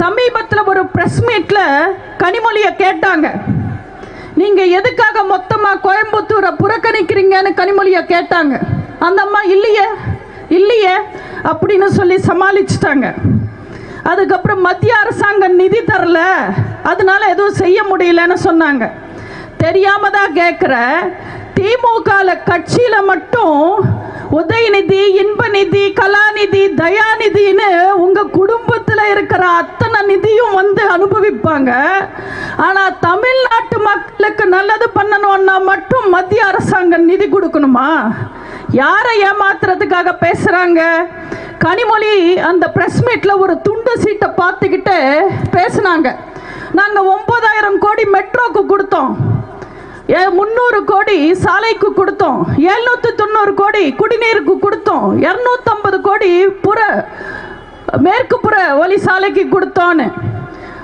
சமீபத்தில் ஒரு ப்ரெஸ் மீட்டில் கனிமொழியை கேட்டாங்க. நீங்கள் எதுக்காக மொத்தமாக கோயம்புத்தூரை புறக்கணிக்கிறீங்கன்னு கனிமொழியை கேட்டாங்க. அந்த அம்மா இல்லையே இல்லையே அப்படின்னு சொல்லி சமாளிச்சிட்டாங்க. அதுக்கப்புறம் மத்திய அரசாங்கம் நிதி தரல. அதனால எதுவும் செய்ய முடியலன்னு சொன்னாங்க. தெரியாம தான் கேட்குற திமுக கட்சியில் மட்டும் உதயநிதி இன்பநிதி கலாநிதி தயாநிதின்னு உங்கள் அத்தனை நிதியும் வந்து அனுபவிப்பாங்க. ஆனால் தமிழ்நாட்டு மக்களுக்கு நல்லது பண்ணணும்னா மட்டும் மத்திய அரசாங்கம் நிதி கொடுக்கணுமா? யாரை ஏமாத்துறதுக்காக பேசுகிறாங்க கனிமொழி அந்த ப்ரெஸ் மீட்டில் ஒரு துண்டு சீட்டை பார்த்துக்கிட்டு பேசுனாங்க. நாங்கள் ஒன்பதாயிரம் கோடி மெட்ரோக்கு கொடுத்தோம். முந்நூறு கோடி சாலைக்கு கொடுத்தோம். எழுநூற்றி தொண்ணூறு கோடி குடிநீருக்கு கொடுத்தோம். இரநூத்தம்பது கோடி புற மேற்கு புற ஒலி சாலைக்கு கொடுத்தோன்னு.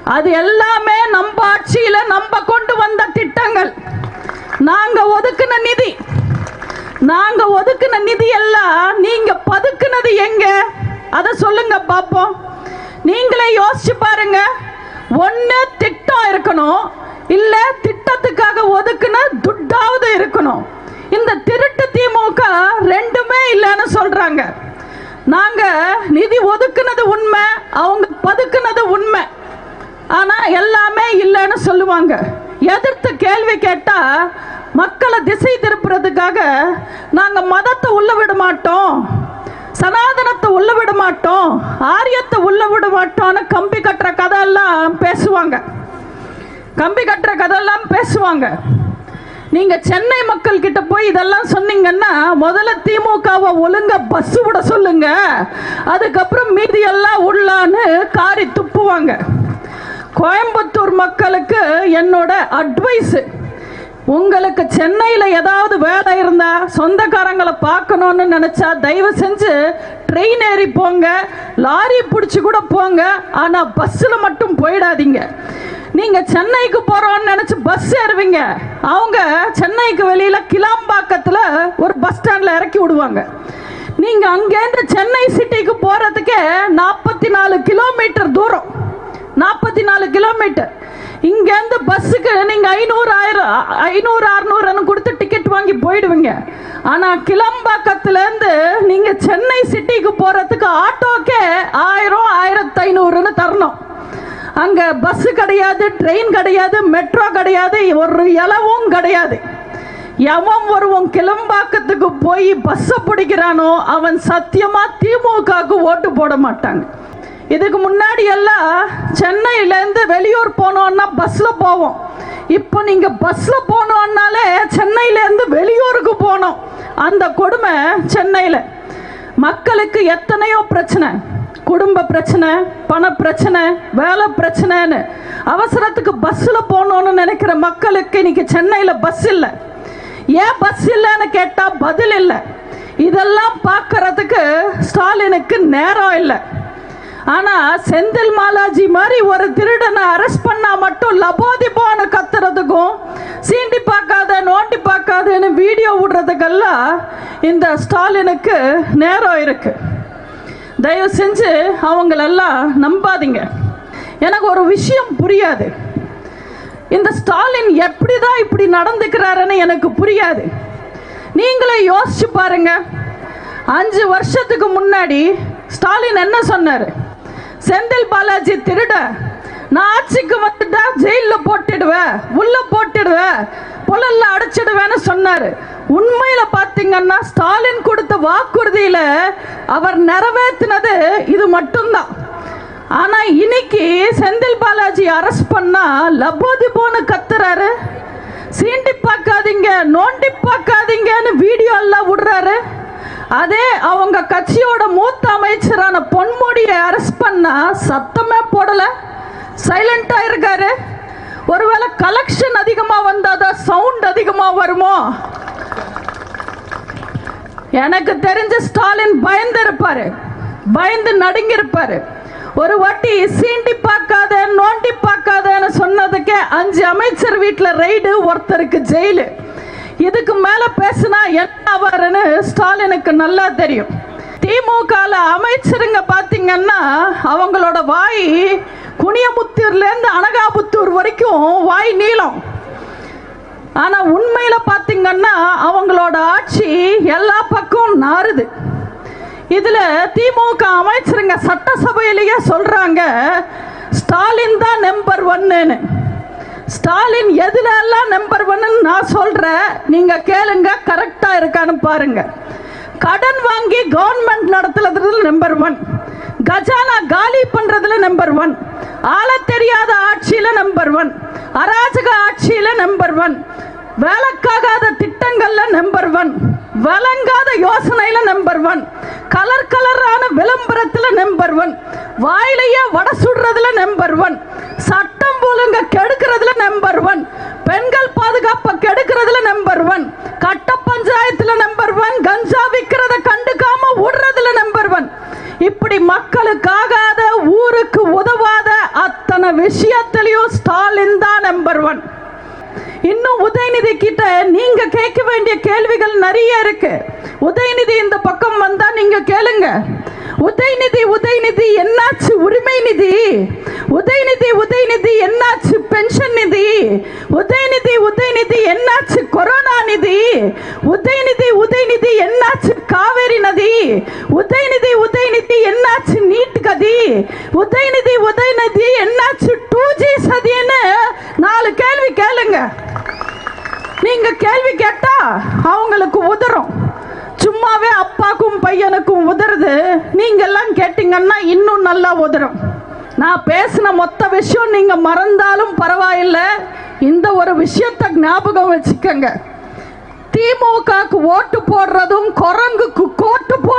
அது எல்லாமே நம்ம ஆட்சியில நம்ம கொண்டு வந்த திட்டங்கள். நாங்க ஒதுக்குன நிதி. நாங்க ஒதுக்குன நிதி எல்லாம் நீங்க பதுக்குனது எங்க? அத சொல்லுங்க பாப்போம். நீங்களே யோசிச்சு பாருங்க. ஒண்ணு திட்டம் இருக்கணும். இல்ல திட்டத்துக்காக ஒதுக்குன துட்டாவது இருக்கணும். இந்த திருட்டு திமுக ரெண்டுமே இல்லைன்னு சொல்றாங்க. நாங்க நிதி ஒதுக்குனது உண்மை அவங்க பதுக்குனது உண்மை. ஆனா எல்லாமே இல்லைன்னு சொல்லுவாங்க. எதிர்த்து கேள்வி கேட்டா மக்களை திசை திருப்புறதுக்காக நாங்க மதத்தை உள்ள விட மாட்டோம் சனாதனத்தை உள்ள விட மாட்டோம் ஆரியத்தை உள்ள விட மாட்டோம்னு கம்பி கட்டுற கதையெல்லாம் பேசுவாங்க. கம்பி கட்டுற கதையெல்லாம் பேசுவாங்க. நீங்க சென்னை மக்கள் கிட்ட போய் இதெல்லாம் சொன்னீங்கன்னா முதல்ல திமுகவை ஒழுங்கா பஸ் விட சொல்லுங்க. அதுக்கப்புறம் மீதி எல்லாம் உள்ளான்னு காரி துப்புவாங்க. கோயம்புத்தூர் மக்களுக்கு என்னோட அட்வைஸ் உங்களுக்கு சென்னையில் ஏதாவது வேலை இருந்தா சொந்தக்காரங்களை பார்க்கணும்னு நினச்சா தயவு செஞ்சு ட்ரெயின் ஏறி போங்க. லாரி பிடிச்சி கூட போங்க. ஆனால் பஸ்ஸில் மட்டும் போயிடாதீங்க. நீங்க சென்னைக்கு போறோம்னு நினைச்சு பஸ் ஏறுவீங்க. அவங்க சென்னைக்கு வெளியில கிளாம்பாக்கத்துல ஒரு பஸ் ஸ்டாண்ட்ல இறக்கி விடுவாங்க. நீங்க அங்கேருந்து சென்னை சிட்டிக்கு போறதுக்கே நாற்பத்தி நாலு கிலோமீட்டர் தூரம். நாற்பத்தி நாலு கிலோமீட்டர் இங்கேருந்து பஸ்ஸுக்கு நீங்கள் ஐநூறு ஆயிரம் ஐநூறு அறநூறுன்னு கொடுத்து டிக்கெட் வாங்கி போயிடுவீங்க. ஆனால் கிளம்பாக்கத்துலேருந்து நீங்கள் சென்னை சிட்டிக்கு போகிறதுக்கு ஆட்டோக்கே ஆயிரம் ஆயிரத்து ஐநூறுன்னு தரணும். அங்கே பஸ்ஸு கிடையாது ட்ரெயின் கிடையாது மெட்ரோ கிடையாது ஒரு இலவும் கிடையாது. எவன் ஒருவன் கிளம்பாக்கத்துக்கு போய் பஸ்ஸை பிடிக்கிறானோ அவன் சத்தியமாக திமுகவுக்கு ஓட்டு போட மாட்டாங்க. இதுக்கு முன்னாடி எல்லாம் சென்னையிலேருந்து வெளியூர் போனோன்னா பஸ்ஸில் போவோம். இப்போ நீங்கள் பஸ்ஸில் போனோன்னாலே சென்னையிலேருந்து வெளியூருக்கு போனோம் அந்த கொடுமை சென்னையில். மக்களுக்கு எத்தனையோ பிரச்சனை. குடும்ப பிரச்சனை பண பிரச்சனை வேலை பிரச்சனைன்னு. அவசரத்துக்கு பஸ்ஸில் போகணும்னு நினைக்கிற மக்களுக்கு இன்னைக்கு சென்னையில் பஸ் இல்லை. ஏன் பஸ் இல்லைன்னு கேட்டால் பதில் இல்லை. இதெல்லாம் பார்க்கறதுக்கு ஸ்டாலினுக்கு நேரம் இல்லை. ஆனால் செந்தில் மாலாஜி மாதிரி ஒரு திருடனை அரெஸ்ட் பண்ணால் மட்டும் லபோதிபோன்னு கத்துறதுக்கும் சீண்டி பார்க்காத நோண்டி பார்க்காதன்னு வீடியோ விடுறதுக்கெல்லாம் இந்த ஸ்டாலினுக்கு நேரம் இருக்குது தயவு செஞ்சு அவங்களெல்லாம் நம்பாதீங்க. எனக்கு ஒரு விஷயம் புரியாது. இந்த ஸ்டாலின் எப்படி தான் இப்படி நடந்துக்கிறாருன்னு எனக்கு புரியாது. நீங்களே யோசிச்சு பாருங்க. அஞ்சு வருஷத்துக்கு முன்னாடி ஸ்டாலின் என்ன சொன்னார்? செந்தில் பாலாஜி திருட நான் ஆட்சிக்கு வந்துட்டா ஜெயிலில் போட்டுடுவேன் உள்ள போட்டுடுவேன் புலல்ல அடைச்சிடுவேன்னு சொன்னார். உண்மையில பாத்தீங்கன்னா ஸ்டாலின் கொடுத்த வாக்குறுதியில அவர் நிறைவேற்றினது இது மட்டும்தான். ஆனா இன்னைக்கு செந்தில் பாலாஜி அரெஸ்ட் பண்ணா லபோதி போன கத்துறாரு. சீண்டி பார்க்காதீங்க நோண்டி பார்க்காதீங்கன்னு வீடியோ எல்லாம் விடுறாரு. அதே அவங்க கட்சியோட மூத்த அமைச்சரான பொன்முடியை அரெஸ்ட் பண்ணா சத்தமே போடல. சைலண்டா இருக்காரு ஒருவேளை கலெக்ஷன் அதிகமா வந்தாதான் சவுண்ட் அதிகமாக வருமோ? எனக்கு தெரிஞ்ச ஸ்டாலின் பயந்து இருப்பாரு பயந்து நடுங்கிருப்பாரு. ஒரு வாட்டி சீண்டி பார்க்காத நோண்டி பார்க்காதன்னு சொன்னதுக்கே அஞ்சு அமைச்சர் வீட்டில் ரைடு ஒருத்தருக்கு ஜெயிலு. இதுக்கு மேல பேசினா என்ன ஆவாருன்னு ஸ்டாலினுக்கு நல்லா தெரியும். திமுகவில் அமைச்சருங்க பார்த்தீங்கன்னா அவங்களோட வாய் குனியமுத்தூர்லேருந்து அனகாபுத்தூர் வரைக்கும் வாய் நீளம். ஆனால் உண்மையில் பாத்தீங்கன்னா அவங்களோட ஆட்சி எல்லா பக்கம் நாறுது. இதில் திமுக அமைச்சருங்க சட்டசபையிலேயே சொல்கிறாங்க ஸ்டாலின் தான் நம்பர் ஒன்னுன்னு ஸ்டாலின் எதுல எல்லாம் நம்பர் ஒன்னு நான் சொல்கிறேன் நீங்கள் கேளுங்க கரெக்டாக இருக்கான்னு பாருங்க. கடன் வாங்கி கவர்மெண்ட் நடத்துறதுல நம்பர் ஒன் கஜானா காலி பண்றதுல நம்பர் ஒன் அராஜக ஆட்சியில நம்பர் ஒன் வேலைக்காகாத திட்டங்கள்ல நம்பர் ஒன் வழங்காத யோசனையில நம்பர் ஒன் கலர் கலரான விளம்பரத்துல நம்பர் ஒன் வாயிலையே வடை சுடுறதுல நம்பர் ஒன் சட்டம் ஒழுங்க கெடுக்கிறதுல நம்பர் ஒன் பெண்கள் பாதுகாப்பை கெடுக்கிறதுல நம்பர் ஒன் கட்ட பஞ்சாயத்துல நம்பர் ஒன் கஞ்சா விற்கிறத கண்டுக்காம விடுறதுல நம்பர் ஒன் இப்படி மக்களுக்காகாத ஊருக்கு உதவா விஷயத்திலையும் ஸ்டாலின் தான் நம்பர் ஒன் இன்னும் உதயநிதி கிட்ட நீங்க கேட்க வேண்டிய கேள்விகள் நிறைய இருக்கு. உதயநிதி இந்த பக்கம் வந்தா நீங்க கேளுங்க. உதயநிதி உதயநிதி என்னாச்சு உரிமை நிதி? உதயநிதி உதயநிதி என்னாச்சு பென்ஷன் நிதி? உதயநிதி உதயநிதி என்னாச்சு கொரோனா நிதி? உதயநிதி உதயநிதி என்னாச்சு காவேரி நதி? உதயநிதி உதயநிதி என்னாச்சு நீட் கதி. உதயநிதி உதயநிதி என்னாச்சு? டூ ஜி சதின்னு நாலு கேள்வி கேளுங்க. நீங்க கேள்வி கேட்டா அவங்களுக்கு உதறும். சும்மாவே அப்பாக்கும் பையனுக்கும் உதறுது. நீங்க எல்லாம் கேட்டீங்கன்னா இன்னும் நல்லா உதறும். நான் பேசின மொத்த விஷயம் நீங்க மறந்தாலும் பரவாயில்ல. இந்த ஒரு விஷயத்தை ஞாபகம் வச்சுக்கங்க. திமுகக்கு ஓட்டு போடுறதும் குரங்குக்கு கோட்டு போ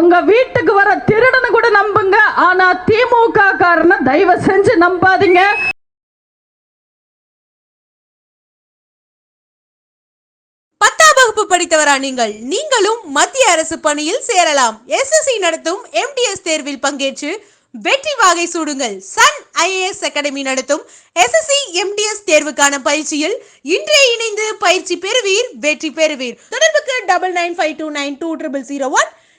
உங்க வீட்டுக்கு வர திருடனை கூட நம்புங்க. ஆனா திமுக காரனை தயவு செஞ்சு நம்பாதீங்க. பத்தாம் வகுப்பு படித்தவரா நீங்கள்? நீங்களும் மத்திய அரசு பணியில் சேரலாம். எஸ்எஸ்சி நடத்தும் எம்டிஎஸ் தேர்வில் பங்கேற்று வெற்றி வாகை சூடுங்கள். சன் ஐஏஎஸ் அகாடமி நடத்தும் எஸ்எஸ்சி எம்டிஎஸ் தேர்வுக்கான பயிற்சியில் இன்றே இணைந்து பயிற்சி பெறுவீர் வெற்றி பெறுவீர். தொடர்புக்கு double nine five two nine two triple zero one